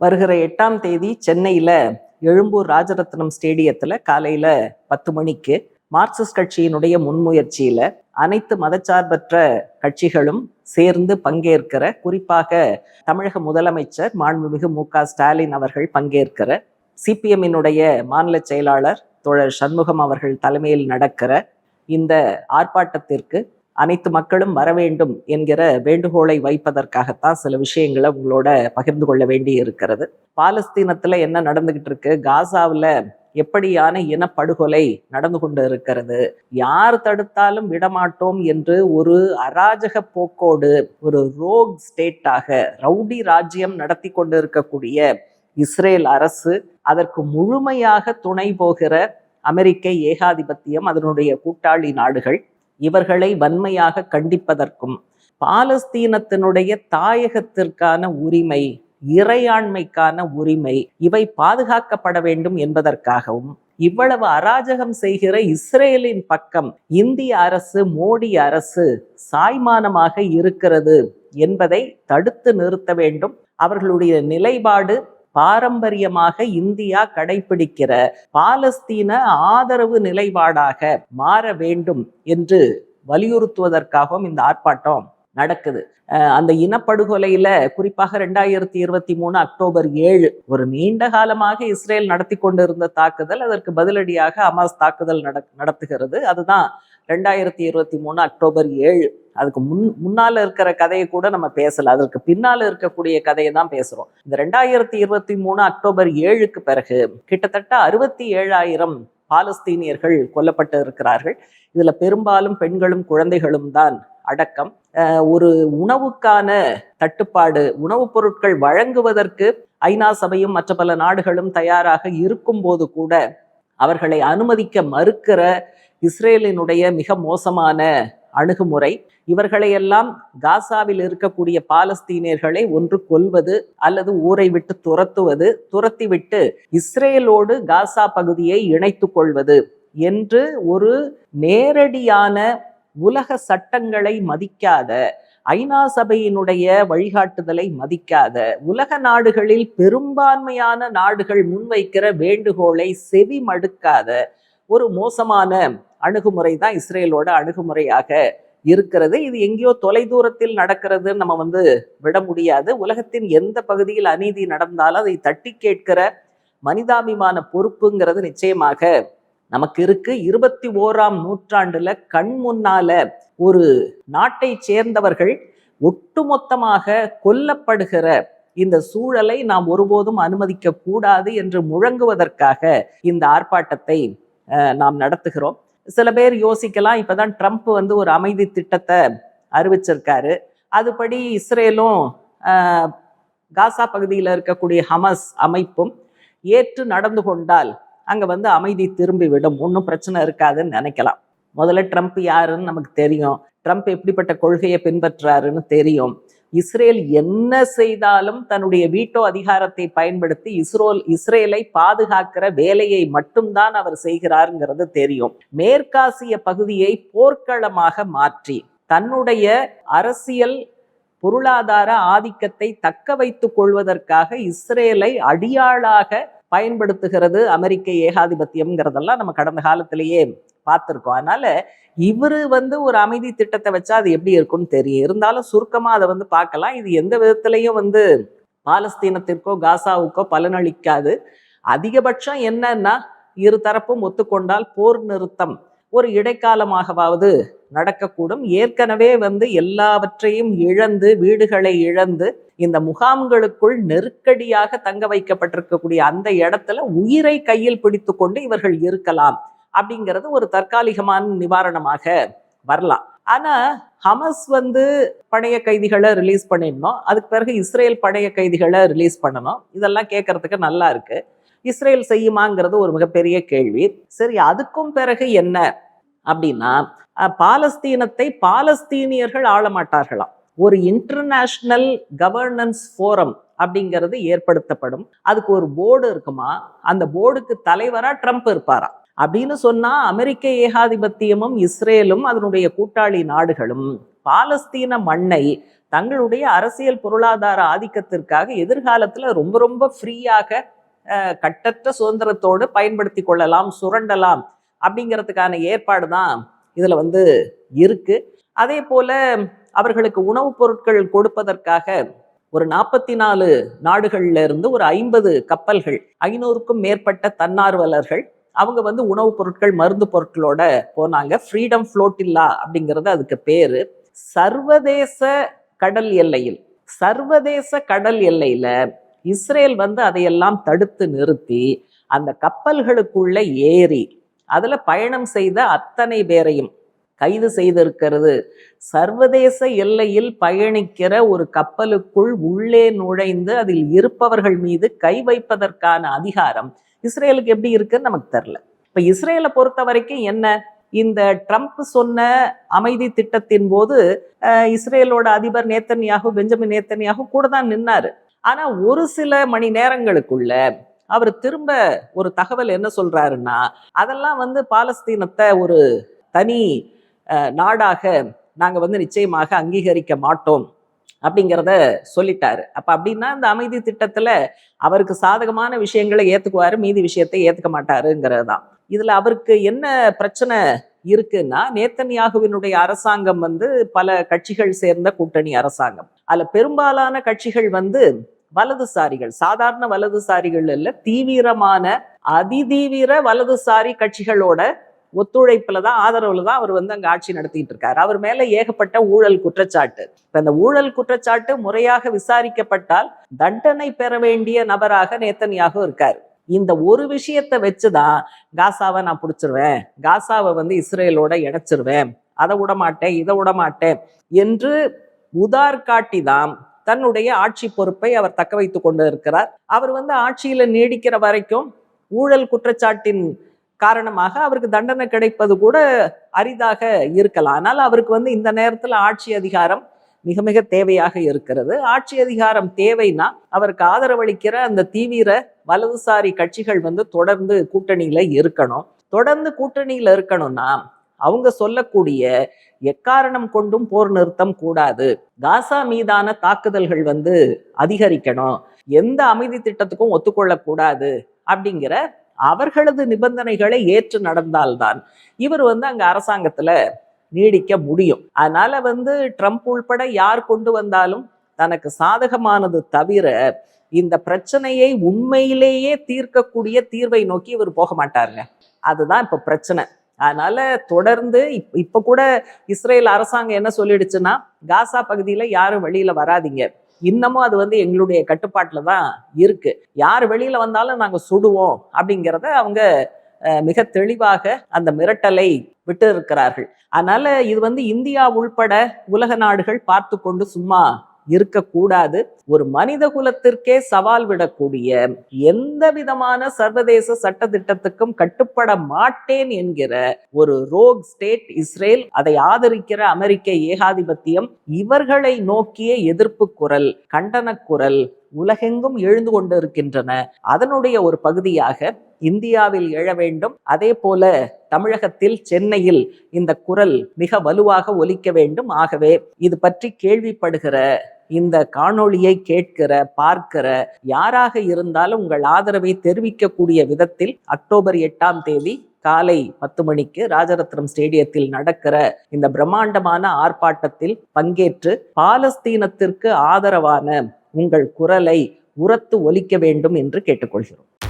வருகிற எட்டாம் தேதி சென்னையில் எழும்பூர் ராஜரத்னம் ஸ்டேடியத்தில் காலையில் பத்து மணிக்கு மார்க்சிஸ்ட் கட்சியினுடைய முன்முயற்சியில் அனைத்து மதச்சார்பற்ற கட்சிகளும் சேர்ந்து பங்கேற்கிற குறிப்பாக தமிழக முதலமைச்சர் மாண்புமிகு மு க ஸ்டாலின் அவர்கள் பங்கேற்கிற சிபிஎம்மினுடைய மாநில செயலாளர் தோழர் சண்முகம் அவர்கள் தலைமையில் நடக்கிற இந்த ஆர்ப்பாட்டத்திற்கு அனைத்து மக்களும் வர வேண்டும் என்கிற வேண்டுகோளை வைப்பதற்காகத்தான் சில விஷயங்களை உங்களோட பகிர்ந்து கொள்ள வேண்டி இருக்கிறது. பாலஸ்தீனத்துல என்ன நடந்துகிட்டு இருக்கு? காசாவில் எப்படியான இனப்படுகொலை நடந்து கொண்டு இருக்கிறது? யார் தடுத்தாலும் விடமாட்டோம் என்று ஒரு அராஜக போக்கோடு ஒரு ரோக் ஸ்டேட்டாக ரவுடி ராஜ்யம் நடத்தி கொண்டு இருக்கக்கூடிய இஸ்ரேல் அரசு அதற்கு முழுமையாக துணை போகிற அமெரிக்க ஏகாதிபத்தியம் அதனுடைய கூட்டாளி நாடுகள். இவர்களை வன்மையாக கண்டிப்பதற்கும் பாலஸ்தீனத்தினுடைய தாயகத்திற்கான உரிமை இறையாண்மைக்கான உரிமை இவை பாதுகாக்கப்பட வேண்டும் என்பதற்காகவும் இவ்வளவு அராஜகம் செய்கிற இஸ்ரேலின் பக்கம் இந்திய அரசு மோடி அரசு சாய்மானமாக இருக்கிறது என்பதை தடுத்து நிறுத்த வேண்டும். அவர்களுடைய நிலைப்பாடு பாரம்பரியமாக இந்தியா கடைபிடிக்கிற பாலஸ்தீன ஆதரவு நிலைப்பாடாக மாற வேண்டும் என்று வலியுறுத்துவதற்காகவும் இந்த ஆர்ப்பாட்டம் நடக்குது. அந்த இனப்படுகொலையில குறிப்பாக ரெண்டாயிரத்தி இருபத்தி மூணு அக்டோபர் ஏழு ஒரு நீண்ட காலமாக இஸ்ரேல் நடத்தி கொண்டிருந்த தாக்குதல் அதற்கு பதிலடியாக அமாஸ் தாக்குதல் நட நடத்துகிறது. அதுதான் ரெண்டாயிரத்தி இருபத்தி மூணு அக்டோபர் ஏழு. அதுக்கு முன் முன்னால் இருக்கிற கதையை கூட நம்ம பேசலை. அதற்கு பின்னால் இருக்கக்கூடிய கதையை தான் பேசுகிறோம் இந்த ரெண்டாயிரத்தி இருபத்தி மூணு அக்டோபர் ஏழுக்கு பிறகு கிட்டத்தட்ட அறுபத்தி ஏழாயிரம் பாலஸ்தீனியர்கள் கொல்லப்பட்டு இருக்கிறார்கள். இதில் பெரும்பாலும் பெண்களும் குழந்தைகளும் தான் அடக்கம். ஒரு உணவுக்கான தட்டுப்பாடு உணவுப் பொருட்கள் வழங்குவதற்கு ஐநா சபையும் மற்ற பல நாடுகளும் தயாராக இருக்கும் போது கூட அவர்களை அனுமதிக்க மறுக்கிற இஸ்ரேலினுடைய மிக மோசமான அணுகுமுறை. இவர்களையெல்லாம் காசாவில் இருக்கக்கூடிய பாலஸ்தீனியர்களை ஒன்று கொல்வது அல்லது ஊரை விட்டு துரத்துவது துரத்திவிட்டு இஸ்ரேலோடு காசா பகுதியை இணைத்து கொள்வது என்று ஒரு நேரடியான உலக சட்டங்களை மதிக்காத ஐநா சபையினுடைய வழிகாட்டுதலை மதிக்காத உலக நாடுகளில் பெரும்பான்மையான நாடுகள் முன்வைக்கிற வேண்டுகோளை செவி மடுக்காத ஒரு மோசமான அணுகுமுறை தான் இஸ்ரேலோட அணுகுமுறையாக இருக்கிறது. இது எங்கேயோ தொலைதூரத்தில் நடக்கிறது. நம்ம வந்து விட முடியாது. உலகத்தின் எந்த பகுதியில் அநீதி நடந்தாலும் அதை தட்டி கேட்கிற மனிதாபிமான பொறுப்புங்கிறது நிச்சயமாக நமக்கு இருக்கு. இருபத்தி ஓராம் நூற்றாண்டுல கண் முன்னால ஒரு நாட்டை சேர்ந்தவர்கள் ஒட்டுமொத்தமாக கொல்லப்படுகிற இந்த சூழலை நாம் ஒருபோதும் அனுமதிக்க கூடாது என்று முழங்குவதற்காக இந்த ஆர்ப்பாட்டத்தை நாம் நடத்துகிறோம். சில பேர் யோசிக்கலாம் இப்போதான் ட்ரம்ப் வந்து ஒரு அமைதி திட்டத்தை அறிவிச்சிருக்காரு. அதுபடி இஸ்ரேலும் காசா பகுதியில் இருக்கக்கூடிய ஹமஸ் அமைப்பும் ஏற்று நடந்து கொண்டால் அங்கே வந்து அமைதி திரும்பி விடும். ஒன்றும் பிரச்சனை இருக்காதுன்னு நினைக்கலாம். முதல்ல ட்ரம்ப் யாருன்னு நமக்கு தெரியும். ட்ரம்ப் எப்படிப்பட்ட கொள்கையை பின்பற்றாருன்னு தெரியும். இஸ்ரேல் என்ன செய்தாலும் தன்னுடைய வீட்டோ அதிகாரத்தை பயன்படுத்தி இஸ்ரோல் இஸ்ரேலை பாதுகாக்கிற வேலையை மட்டும்தான் அவர் செய்கிறாருங்கிறது தெரியும். மேற்காசிய பகுதியை போர்க்களமாக மாற்றி தன்னுடைய அரசியல் பொருளாதார ஆதிக்கத்தை தக்க வைத்துக் கொள்வதற்காக இஸ்ரேலை அடியாளாக பயன்படுத்துகிறது அமெரிக்க ஏகாதிபத்தியம்ங்கிறதெல்லாம் நம்ம கடந்த காலத்திலேயே பார்த்துருக்கோம். அதனால இவரு வந்து ஒரு அமைதி திட்டத்தை வச்சா அது எப்படி இருக்கும்னு தெரியும். இருந்தாலும் சுருக்கமா அதை வந்து பார்க்கலாம். இது எந்த விதத்துலையும் வந்து பாலஸ்தீனத்திற்கோ காசாவுக்கோ பலனளிக்காது அதிகபட்சம் என்னன்னா இரு தரப்பும் ஒத்துக்கொண்டால் போர் நிறுத்தம் ஒரு இடைக்காலமாகவாவது நடக்கக்கூடும். ஏற்கனவே வந்து எல்லாவற்றையும் இழந்து வீடுகளை இழந்து இந்த முகாம்களுக்குள் நெருக்கடியாக தங்க வைக்கப்பட்டிருக்கக்கூடிய அந்த இடத்துல உயிரை கையில் பிடித்து கொண்டு இவர்கள் இருக்கலாம். அப்படிங்கிறது ஒரு தற்காலிகமான நிவாரணமாக வரலாம். ஆனா ஹமஸ் வந்து பழைய கைதிகளை ரிலீஸ் பண்ணிடணும். அதுக்கு பிறகு இஸ்ரேல் பழைய கைதிகளை ரிலீஸ் பண்ணணும். இதெல்லாம் கேட்கறதுக்கு நல்லா இருக்கு. இஸ்ரேல் செய்யுமாங்கிறது ஒரு மிகப்பெரிய கேள்வி. சரி அதுக்கும் பிறகு என்ன? அப்படின்னா பாலஸ்தீனத்தை பாலஸ்தீனியர்கள் ஆள மாட்டார்களாம் ஒரு இன்டர்நேஷ்னல் கவர்னன்ஸ் ஃபோரம் அப்படிங்கிறது ஏற்படுத்தப்படும். அதுக்கு ஒரு போர்டு இருக்குமா? அந்த போர்டுக்கு தலைவரா ட்ரம்ப் இருப்பாராம் அப்படின்னு சொன்னா அமெரிக்க ஏகாதிபத்தியமும் இஸ்ரேலும் அதனுடைய கூட்டாளி நாடுகளும் பாலஸ்தீன மண்ணை தங்களுடைய அரசியல் பொருளாதார ஆதிக்கத்திற்காக எதிர்காலத்துல ரொம்ப ரொம்ப ஃப்ரீயாக கட்டற்ற சுதந்திரத்தோடு பயன்படுத்தி கொள்ளலாம் சுரண்டலாம் அப்படிங்கிறதுக்கான ஏற்பாடு தான் இதுல வந்து இருக்கு. அதே போல அவர்களுக்கு உணவுப் பொருட்கள் கொடுப்பதற்காக ஒரு நாற்பத்தி நாலு நாடுகள்ல இருந்து ஒரு ஐம்பது கப்பல்கள் ஐநூறுக்கும் மேற்பட்ட தன்னார்வலர்கள் அவங்க வந்து உணவுப் பொருட்கள் மருந்து பொருட்களோட போனாங்க. ஃப்ரீடம் ஃப்ளோட்டில்லா அப்படிங்கிறது அதுக்கு பேரு. சர்வதேச கடல் எல்லையில் சர்வதேச கடல் எல்லையில இஸ்ரேல் வந்து அதையெல்லாம் தடுத்து நிறுத்தி அந்த கப்பல்களுக்குள்ள ஏறி அதில் பயணம் செய்த அத்தனை பேரையும் கைது செய்திருக்கிறது. சர்வதேச எல்லையில் பயணிக்கிற ஒரு கப்பலுக்குள் உள்ளே நுழைந்து அதில் இருப்பவர்கள் மீது கை வைப்பதற்கான அதிகாரம் இஸ்ரேலுக்கு எப்படி இருக்குன்னு நமக்கு தெரில இப்போ இஸ்ரேலை பொறுத்த வரைக்கும் என்ன? இந்த ட்ரம்ப் சொன்ன அமைதி திட்டத்தின் போது இஸ்ரேலோட அதிபர் நேத்தன்யாகு பெஞ்சமின் நேத்தன்யாகு கூட தான் நின்னாரு. ஆனா ஒரு சில மணி நேரங்களுக்குள்ள அவர் திரும்ப ஒரு தகவல் என்ன சொல்றாருன்னா அதெல்லாம் வந்து பாலஸ்தீனத்தை ஒரு தனி நாடாக நாங்கள் வந்து நிச்சயமாக அங்கீகரிக்க மாட்டோம். அப்படிங்கிறத சொல்லிட்டாரு. அப்ப அப்படின்னா இந்த அமைதி திட்டத்துல அவருக்கு சாதகமான விஷயங்களை ஏத்துக்குவாரு மீதி விஷயத்தை ஏத்துக்க மாட்டாருங்கிறது தான் இதுல அவருக்கு என்ன பிரச்சனை இருக்குன்னா நேத்தன்யாகுவினுடைய அரசாங்கம் வந்து பல கட்சிகள் சேர்ந்த கூட்டணி அரசாங்கம். அதுல பெரும்பாலான கட்சிகள் வந்து வலதுசாரிகள். சாதாரண வலதுசாரிகள் இல்ல தீவிரமான அதிதீவிர வலதுசாரி கட்சிகளோட ஒத்துழைப்புல தான் ஆதரவுல தான் அவர் வந்து அங்க ஆட்சி நடத்திட்டு இருக்காரு. அவர் மேல ஏகப்பட்ட ஊழல் குற்றச்சாட்டு. இப்ப இந்த ஊழல் குற்றச்சாட்டு முறையாக விசாரிக்கப்பட்டால் தண்டனை பெற வேண்டிய நபராக நேத்தனியாக இருக்காரு. இந்த ஒரு விஷயத்தை வச்சுதான் காசாவை நான் பிடிச்சிருவேன். காசாவை வந்து இஸ்ரேலோட இணைச்சிருவேன். அதை விடமாட்டேன் இதை விட மாட்டேன் என்று உதார் காட்டி தான் தன்னுடைய ஆட்சி பொறுப்பை அவர் தக்க வைத்துக் கொண்டு இருக்கிறார். அவர் வந்து ஆட்சியில நீடிக்கிற வரைக்கும் ஊழல் குற்றச்சாட்டின் காரணமாக அவருக்கு தண்டனை கிடைப்பது கூட அரிதாக இருக்கலாம். ஆனால் அவருக்கு வந்து இந்த நேரத்தில் ஆட்சி அதிகாரம் மிக மிக தேவையாக இருக்கிறது. ஆட்சி அதிகாரம் தேவைன்னா அவருக்கு ஆதரவளிக்கிற அந்த தீவிர வலதுசாரி கட்சிகள் வந்து தொடர்ந்து கூட்டணியில இருக்கணும். தொடர்ந்து கூட்டணியில இருக்கணும்னா அவங்க சொல்லக்கூடிய எக்காரணம் கொண்டும் போர் நிறுத்தம் கூடாது. காசா மீதான தாக்குதல்கள் வந்து அதிகரிக்கணும். எந்த அமைதி திட்டத்துக்கும் ஒத்துக்கொள்ளக்கூடாது அப்படிங்கிற அவர்களது நிபந்தனைகளை ஏற்று நடந்தால்தான் இவர் வந்து அங்க அரசாங்கத்துல நீடிக்க முடியும். அதனால வந்து ட்ரம்ப் உள்பட யார் கொண்டு வந்தாலும் தனக்கு சாதகமானது தவிர இந்த பிரச்சனையை உண்மையிலேயே தீர்க்கக்கூடிய தீர்வை நோக்கி இவர் போக மாட்டாருங்க. அதுதான் இப்ப பிரச்சனை. அதனால தொடர்ந்து இப் இப்ப கூட இஸ்ரேல் அரசாங்கம் என்ன சொல்லிடுச்சுன்னா காசா பகுதியில யாரும் வெளியில வராதீங்க. இன்னமும் அது வந்து எங்களுடைய கட்டுப்பாட்டில் தான் இருக்கு. யார் வெளியில வந்தாலும் நாங்கள் சுடுவோம் அப்படிங்கிறத அவங்க மிக தெளிவாக அந்த மிரட்டலை விட்டு இருக்கிறார்கள் அதனால இது வந்து இந்தியா உள்பட உலக நாடுகள் பார்த்து கொண்டு சும்மா இருக்கக்கூடாது. ஒரு மனித குலத்திற்கே சவால் விடக்கூடிய எந்த விதமான சர்வதேச சட்ட திட்டத்துக்கும் கட்டுப்பட மாட்டேன் என்கிற ஒரு ரோக் ஸ்டேட் இஸ்ரேல் அதை ஆதரிக்கிற அமெரிக்க ஏகாதிபத்தியம் இவர்களை நோக்கிய எதிர்ப்பு குரல் கண்டன குரல் உலகெங்கும் எழுந்து கொண்டிருக்கின்றன. அதனுடைய ஒரு பகுதியாக இந்தியாவில் எழ வேண்டும். அதே போல தமிழகத்தில் சென்னையில் இந்த குரல் மிக வலுவாக ஒலிக்க வேண்டும். ஆகவே இது பற்றி கேள்விப்படுகிற இந்த காணொளியை கேட்கிற பார்க்கிற யாராக இருந்தாலும் உங்கள் ஆதரவை தெரிவிக்கக்கூடிய விதத்தில் அக்டோபர் எட்டாம் தேதி காலை பத்து மணிக்கு ராஜரத்னம் ஸ்டேடியத்தில் நடக்கிற இந்த பிரம்மாண்டமான ஆர்ப்பாட்டத்தில் பங்கேற்று பாலஸ்தீனத்திற்கு ஆதரவான உங்கள் குரலை உரத்து ஒலிக்க வேண்டும் என்று கேட்டுக்கொள்கிறோம்.